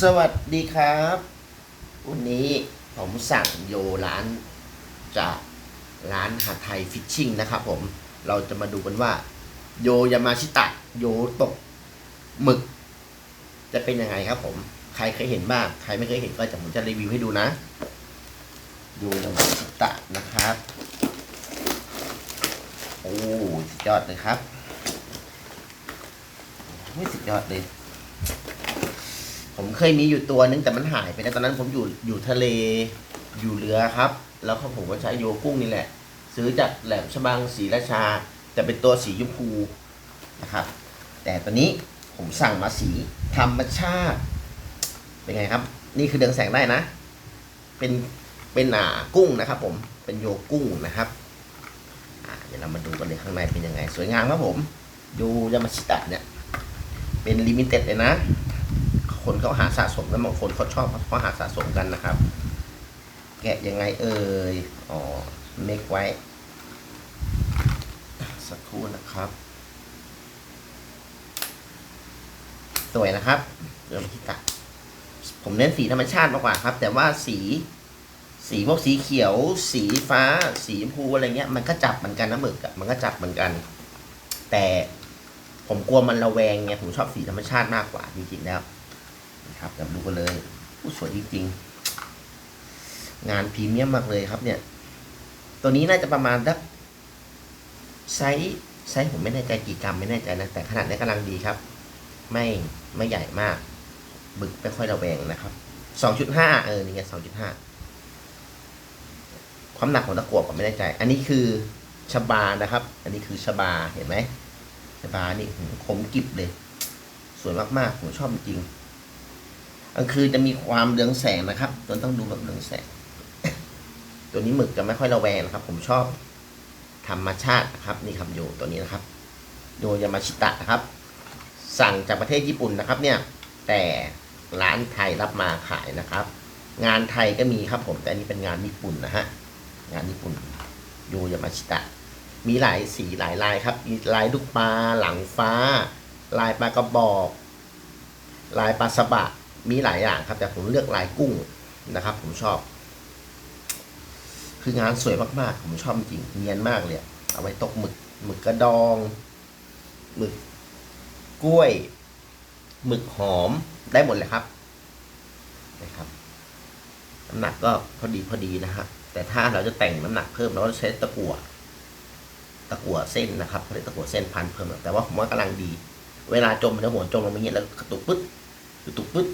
สวัสดีครับ วันนี้ผมสั่งโยร้านจากร้านหาไทยฟิชชิ่งนะครับผมเราจะมาดูกันว่า โยยามาชิตะ โยตกหมึก จะเป็นยังไงครับผม ใครเคยเห็นบ้าง ใครไม่เคยเห็นก็จะผมจะรีวิวให้ดูนะ โยยามาชิตะนะครับ โอ้สุดยอดเลยครับไม่สุดยอดเลย ผมเคยมีอยู่ตัวนึงแต่มันหายไปนะตอนนั้นผมอยู่อยู่ทะเลอยู่เรือครับ แล้วก็ผมก็ใช้โยกุ้งนี่แหละ ซื้อจากแหลมฉบังศรีราชา แต่เป็นตัวสีชมพูนะครับ แต่ตอนนี้ผมสั่งมาสีธรรมชาติ เป็นไงครับ นี่คือเดืองแสงได้นะ เป็นเป็นอ่ากุ้งนะครับ ผมเป็นโยกุ้งนะครับเดี๋ยวเรามาดูกันเลยข้างในเป็นยังไง สวยงามครับผมโยยามาชิตะเนี่ย เป็นลิมิเต็ดเลยนะ คนเขาหาสะสมแล้วบางคนเขาชอบเขาหาสะสมกันนะครับ แกะยังไงเอ่ยอ๋อเมกไว้ สักครู่นะครับ สวยนะครับเริ่มที่ตัดผมเน้นสีธรรมชาติมากกว่าครับ แต่ว่าสีสีพวกสีเขียว สีฟ้า สีชมพูอะไรเงี้ย มันก็จับเหมือนกันนะหมึกมันก็จับเหมือนกัน แต่ผมกลัวมันระแวงไงผมชอบสีธรรมชาติมากกว่าจริงๆแล้ว นะครับเดี๋ยวดูกันเลยผู้สวยจริงๆ งานพรีเมียมมากเลยครับเนี่ย ตัวนี้น่าจะประมาณสักไซส์ไซส์ผมไม่แน่ใจกี่กรัมไม่แน่ใจนะแต่ขนาดนี้กำลังดีครับ ไม่ไม่ใหญ่มาก บึกไม่ค่อยระแวงนะครับสองจุดห้าเออนี่ไงสองจุดห้าความหนักของตะกั่วผมไม่แน่ใจ อันนี้คือชบานะครับ อันนี้คือชบาเห็นไหมชบานี่คมกิบเลย สวยมากๆผมชอบจริง กลางคืนจะมีความเรืองแสงนะครับตัวต้องดูแบบเรืองแสง ตัวนี้หมึกจะไม่ค่อยระแวงนะครับ ผมชอบธรรมชาตินะครับนี่ครับโยตัวนี้นะครับโยยามาชิตะนะครับ สั่งจากประเทศญี่ปุ่นนะครับ เนี่ย แต่ร้านไทยรับมาขายนะครับ งานไทยก็มีครับผมแต่อันนี้เป็นงานญี่ปุ่นนะฮะงานญี่ปุ่นโยยามาชิตะ มีหลายสีหลายลายครับมีลายลูกปลาหลังฟ้า ลายปลากระบอก ลายปลาสบะ มีหลายอย่างครับ แต่ผมเลือกลายกุ้งนะครับ ผมชอบ คืองานสวยมากๆ ผมชอบจริงเนียนมากเลยเอาไว้ตกหมึกหมึกกระดองหมึกกล้วยหมึกหอมได้หมดเลยครับนะครับน้ำหนักก็พอดีพอดีนะฮะแต่ถ้าเราจะแต่งน้ำหนักเพิ่มเราก็จะใช้ตะกั่วตะกั่วเส้นนะครับเขาเรียกตะกั่วเส้นพันเพิ่มแต่ว่าผมว่ากำลังดี เวลาจมแล้วหัวจมลงไม่เงี้ยแล้วกระตุกปึ๊ดตุกปึ๊ด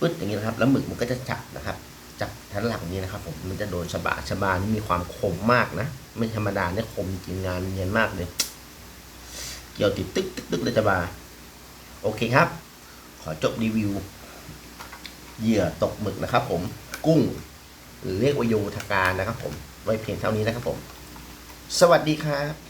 ปึ๊ดอย่างนี้นะครับ แล้วหมึกมันก็จะจับนะครับ จับทันหลังนี้นะครับ ผม มันจะโดนชะบาชะบานี่มีความคมมากนะ ไม่ธรรมดาเนี่ยคมจริงงานเนียนมากเลย เกี่ยวติดตึ๊กตึ๊กตึ๊กเลยชะบา โอเคครับ ขอจบรีวิว เหยื่อตกหมึกนะครับ ผม กุ้ง หรือเรียกว่าโยธการนะครับ ผม ไว้เพียงเท่านี้นะครับผม สวัสดีครับ